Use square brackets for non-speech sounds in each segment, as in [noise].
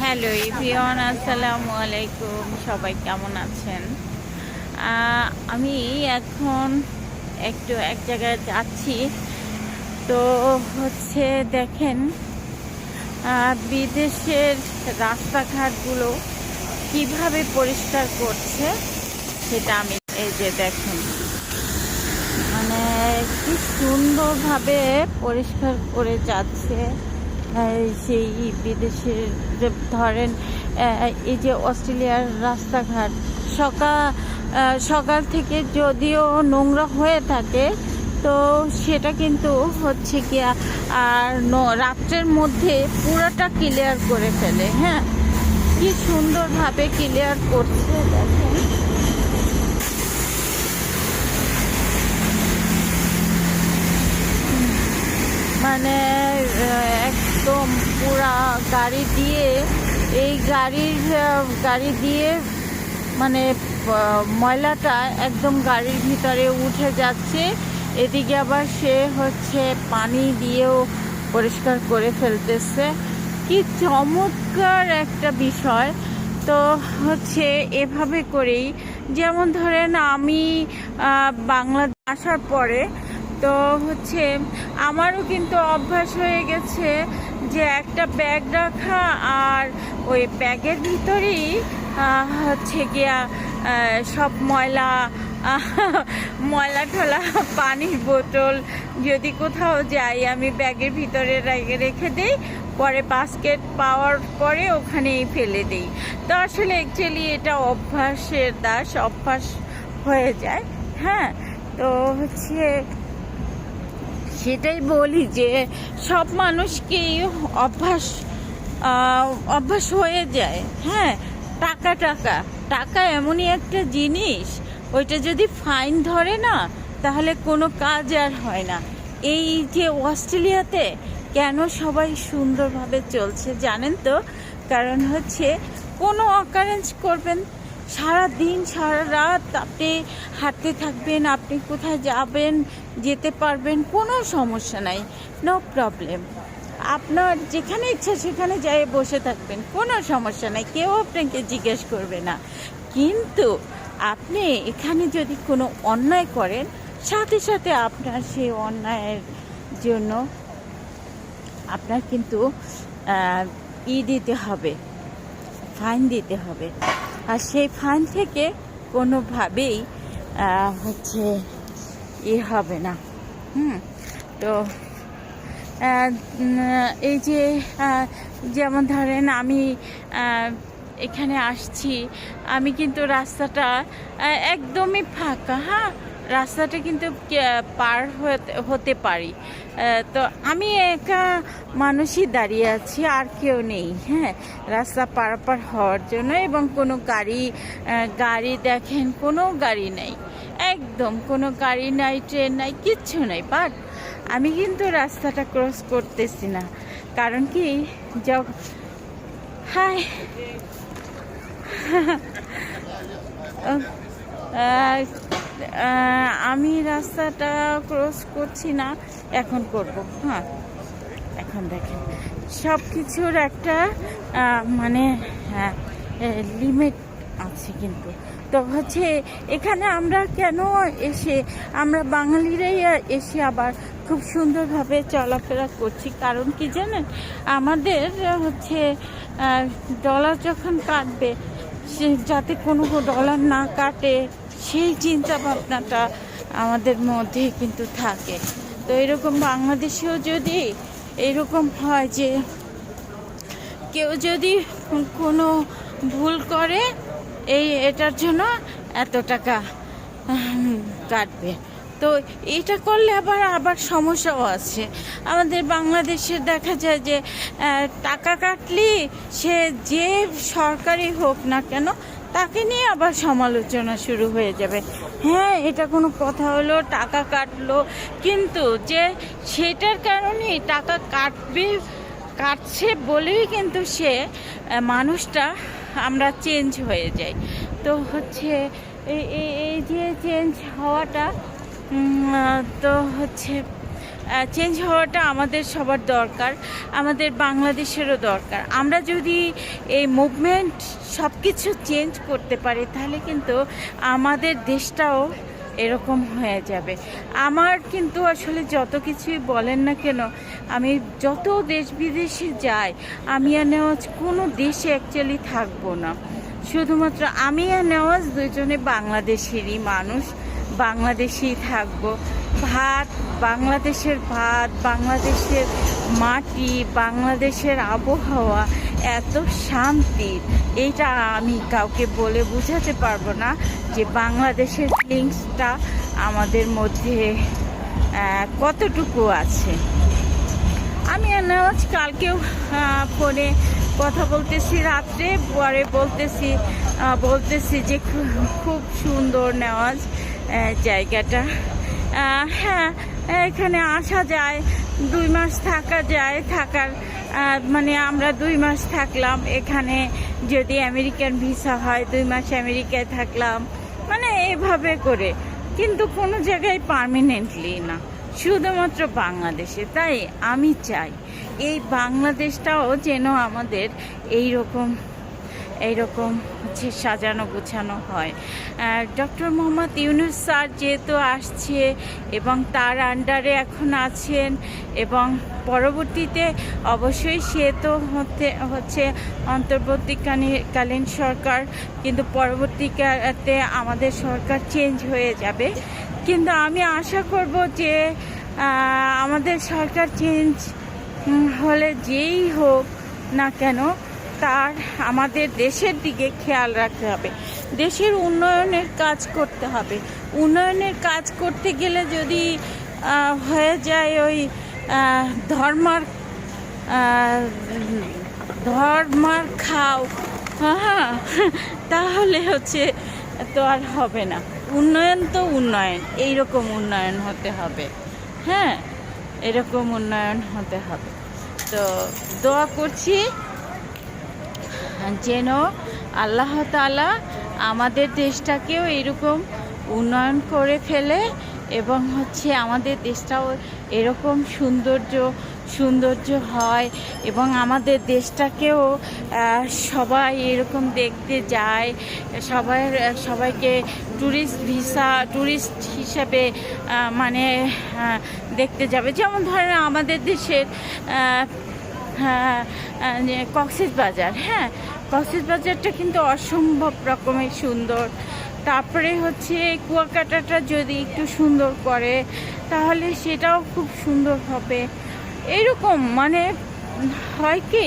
Hello Evion আসসালামু আলাইকুম। সবাই কেমন আছেন? আমি এখন একটু এক জায়গায় যাচ্ছি। তো হচ্ছে দেখেন বিদেশের রাস্তাঘাটগুলো কীভাবে পরিষ্কার করছে সেটা আমি এই যে দেখেন। মানে কি সুন্দরভাবে পরিষ্কার করে যাচ্ছে। সেই বিদেশের ধরেন এই যে অস্ট্রেলিয়ার রাস্তাঘাট সকাল সকাল থেকে যদিও নোংরা হয়ে থাকে, তো সেটা কিন্তু হচ্ছে কি আর রাত্রের মধ্যে পুরোটা ক্লিয়ার করে ফেলে হ্যাঁ? কি সুন্দরভাবে ক্লিয়ার করছে দেখেন। মানে একদম পুরা গাড়ি দিয়ে, এই গাড়ির গাড়ি দিয়ে মানে ময়লাটা একদম গাড়ির ভিতরে উঠে যাচ্ছে। এদিকে আবার সে হচ্ছে পানি দিয়েও পরিষ্কার করে ফেলতেছে। কি চমৎকার একটা বিষয়। তো হচ্ছে এভাবে করেই, যেমন ধরেন আমি বাংলাদেশ আসার পরে, তো হচ্ছে আমারও কিন্তু অভ্যাস হয়ে গেছে যে একটা ব্যাগ রাখা আর ওই ব্যাগের ভিতরেই হচ্ছে গিয়া সব ময়লা ময়লা ঠলা পানির বোতল যদি কোথাও যাই, আমি ব্যাগের ভিতরে রেখে দিই, পরে বাস্কেট পাওয়ার পরে ওখানেই ফেলে দিই। তো আসলে অ্যাকচুয়ালি এটা অভ্যাসের দাস, অভ্যাস হয়ে যায়। হ্যাঁ তো হচ্ছে সেটাই বলি যে সব মানুষকেই অভ্যাস অভ্যাস হয়ে যায়। হ্যাঁ টাকা টাকা। টাকা এমনই একটা জিনিস, ওইটা যদি ফাইন ধরে না, তাহলে কোনো কাজ আর হয় না। এই যে অস্ট্রেলিয়াতে কেন সবাই সুন্দরভাবে চলছে জানেন তো? কারণ হচ্ছে কোনো অকারেন্স করবেন সারা দিন সারা রাত আপনি হাঁটতে থাকবেন, আপনি কোথায় যাবেন, যেতে পারবেন, কোনো সমস্যা নাই নো প্রবলেম আপনার যেখানে ইচ্ছা সেখানে যাই বসে থাকবেন, কোনো সমস্যা নাই, কেউ আপনাকে জিজ্ঞেস করবে না। কিন্তু আপনি এখানে যদি কোনো অন্যায় করেন, সাথে সাথে আপনার সেই অন্যায়ের জন্য আপনার কিন্তু ই দিতে হবে, ফাইন দিতে হবে। আর সেই ফান্ড থেকে কোনোভাবেই হচ্ছে ই হবে না। হুম, তো এই যে যেমন ধরেন আমি এখানে আসছি, আমি কিন্তু রাস্তাটা একদমই ফাঁকা হ্যাঁ? রাস্তাটা কিন্তু পার হতে পারি। তো আমি একা মানুষই দাঁড়িয়ে আছি আর কেউ নেই হ্যাঁ। রাস্তা পারাপার হওয়ার জন্য এবং কোনো গাড়ি গাড়ি দেখেন কোনো গাড়ি নেই। একদম কোনো গাড়ি নাই ট্রেন নাই কিচ্ছু নাই। বাট আমি কিন্তু রাস্তাটা ক্রস করতেছি না। কারণ কি যখন হাই। [laughs] আহ, আমি রাস্তাটা ক্রস করছি না, এখন করব হ্যাঁ। এখন দেখেন সব কিছুর একটা মানে হ্যাঁ লিমিট আছে কিন্তু। তো হচ্ছে, এখানে আমরা কেন এসে, আমরা বাঙালিরাই এসে আবার খুব সুন্দরভাবে চলাফেরা করছি। কারণ কি জানেন, আমাদের হচ্ছে ডলার যখন কাটবে যাতে কোনো ডলার না কাটে সেই চিন্তা ভাবনাটা আমাদের মধ্যে কিন্তু থাকে। তো এরকম বাংলাদেশেও যদি এরকম হয় যে কেউ যদি কোনো ভুল করে, এই এটার জন্য এত টাকা কাটবে। তো এটা করলে আবার আবার সমস্যাও আছে। আমাদের বাংলাদেশে দেখা যায় যে টাকা কাটলি সে যে সরকারি হোক না কেন তাকে নিয়ে আবার সমালোচনা শুরু হয়ে যাবে। হ্যাঁ এটা কোনো কথা হলো, টাকা কাটলো, কিন্তু যে সেটার কারণেই টাকা কাটবে, কাটছে বলেই কিন্তু সে মানুষটা আমরা চেঞ্জ হয়ে যাই। তো হচ্ছে এই যে চেঞ্জ হওয়াটা তো হচ্ছে চেঞ্জ হওয়াটা আমাদের সবার দরকার, আমাদের বাংলাদেশেরও দরকার। আমরা যদি এই মুভমেন্ট সব কিছু চেঞ্জ করতে পারি, তাহলে কিন্তু আমাদের দেশটাও এরকম হয়ে যাবে। আমার কিন্তু আসলে যত কিছুই বলেন না কেন, আমি যত দেশ বিদেশে যাই, আমি আর নেওয়াজ কোনো দেশে অ্যাকচুয়ালি থাকব না। শুধুমাত্র আমি আর নেওয়াজ দুজনে বাংলাদেশেরই মানুষ, বাংলাদেশেই থাকব। ভাত, বাংলাদেশের ভাত, বাংলাদেশের মাটি, বাংলাদেশের আবহাওয়া, এত শান্তি। এইটা আমি কাউকে বলে বোঝাতে পারব না যে বাংলাদেশের ফিলিংসটা আমাদের মধ্যে কতটুকু আছে। আমি নেওয়াজ কালকেও ফোনে কথা বলতেছি, রাত্রে পরে বলতেছি বলতেছি যে খুব সুন্দর নেওয়াজ জায়গাটা। হ্যাঁ এখানে আসা যায়, দুই মাস থাকা যায়, থাকার মানে আমরা দুই মাস থাকলাম এখানে। যদি আমেরিকান ভিসা হয়, দুই মাস আমেরিকায় থাকলাম মানে এভাবে করে। কিন্তু কোনো জায়গায় পার্মানেন্টলি না, শুধুমাত্র বাংলাদেশে। তাই আমি চাই, এই বাংলাদেশটাও যেন আমাদের এই রকম এইরকম হচ্ছে সাজানো, গোছানো হয়। ডক্টর মোহাম্মদ ইউনুস স্যার যেহেতু আসছে এবং তার আন্ডারে এখন আছেন এবং পরবর্তীতে অবশ্যই সে তো হতে, হচ্ছে অন্তর্বর্তীকালী- কালীন সরকার, কিন্তু পরবর্তীতে আমাদের সরকার চেঞ্জ হয়ে যাবে। কিন্তু আমি আশা করব যে আমাদের সরকার চেঞ্জ হলে যেই হোক না কেন তার আমাদের দেশের দিকে খেয়াল রাখতে হবে। দেশের উন্নয়নের কাজ করতে হবে। উন্নয়নের কাজ করতে গেলে যদি হয়ে যায় ওই ধর্মার ধর্মার খাও হ্যাঁ তাহলে হচ্ছে তো আর হবে না। উন্নয়ন তো উন্নয়ন, এইরকম উন্নয়ন হতে হবে। হ্যাঁ এরকম উন্নয়ন হতে হবে। তো দোয়া করছি। যেন আল্লাহ তালা আমাদের দেশটাকেও এরকম উন্নয়ন করে ফেলে এবং হচ্ছে আমাদের দেশটাও এরকম সৌন্দর্য সৌন্দর্য হয় এবং আমাদের দেশটাকেও সবাই এরকম দেখতে যায়। সবাই, সবাইকে ট্যুরিস্ট ভিসা ট্যুরিস্ট হিসাবে মানে দেখতে যাবে। যেমন ধরেন আমাদের দেশের কক্সিস বাজার হ্যাঁ কক্সিস বাজারটা কিন্তু অসম্ভব রকমের সুন্দর। তারপরে হচ্ছে কুয়াকাটাটা যদি একটু সুন্দর করে, তাহলে সেটাও খুব সুন্দর হবে। এরকম মানে হয় কি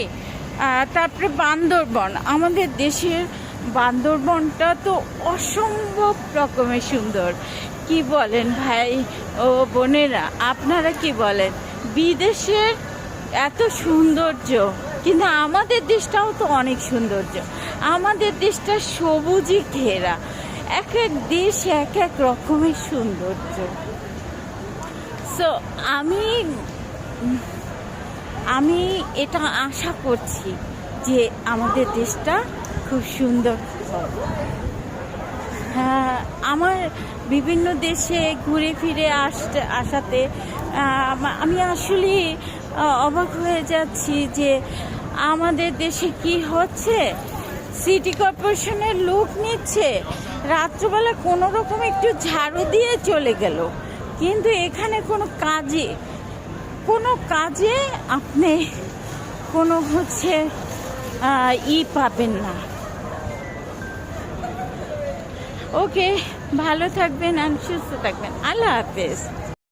তারপরে বান্দরবন, আমাদের দেশের বান্দরবনটা তো অসম্ভব রকমের সুন্দর। কি বলেন ভাই ও বোনেরা, আপনারা কি বলেন? বিদেশের এত সৌন্দর্য। কিন্তু আমাদের দেশটাও তো অনেক সৌন্দর্য। আমাদের দেশটা সবুজই ঘেরা। এক এক দেশ এক এক রকমের সৌন্দর্য। সো আমি আমি এটা আশা করছি যে আমাদের দেশটা খুব সুন্দর হ্যাঁ আমার বিভিন্ন দেশে ঘুরে ফিরে আসতে, আসাতে আমি আসলে অবাক হয়ে যাচ্ছি যে আমাদের দেশে কি হচ্ছে? সিটি কর্পোরেশনের লোক নিচ্ছে। রাত্রবেলা কোনো রকম একটু ঝাড়ু দিয়ে চলে গেল। কিন্তু এখানে কোনো কাজে কোনো কাজে আপনি কোনো হচ্ছে ই পাবেন না। ওকে ভালো থাকবেন আর সুস্থ থাকবেন। আল্লাহ হাফেজ।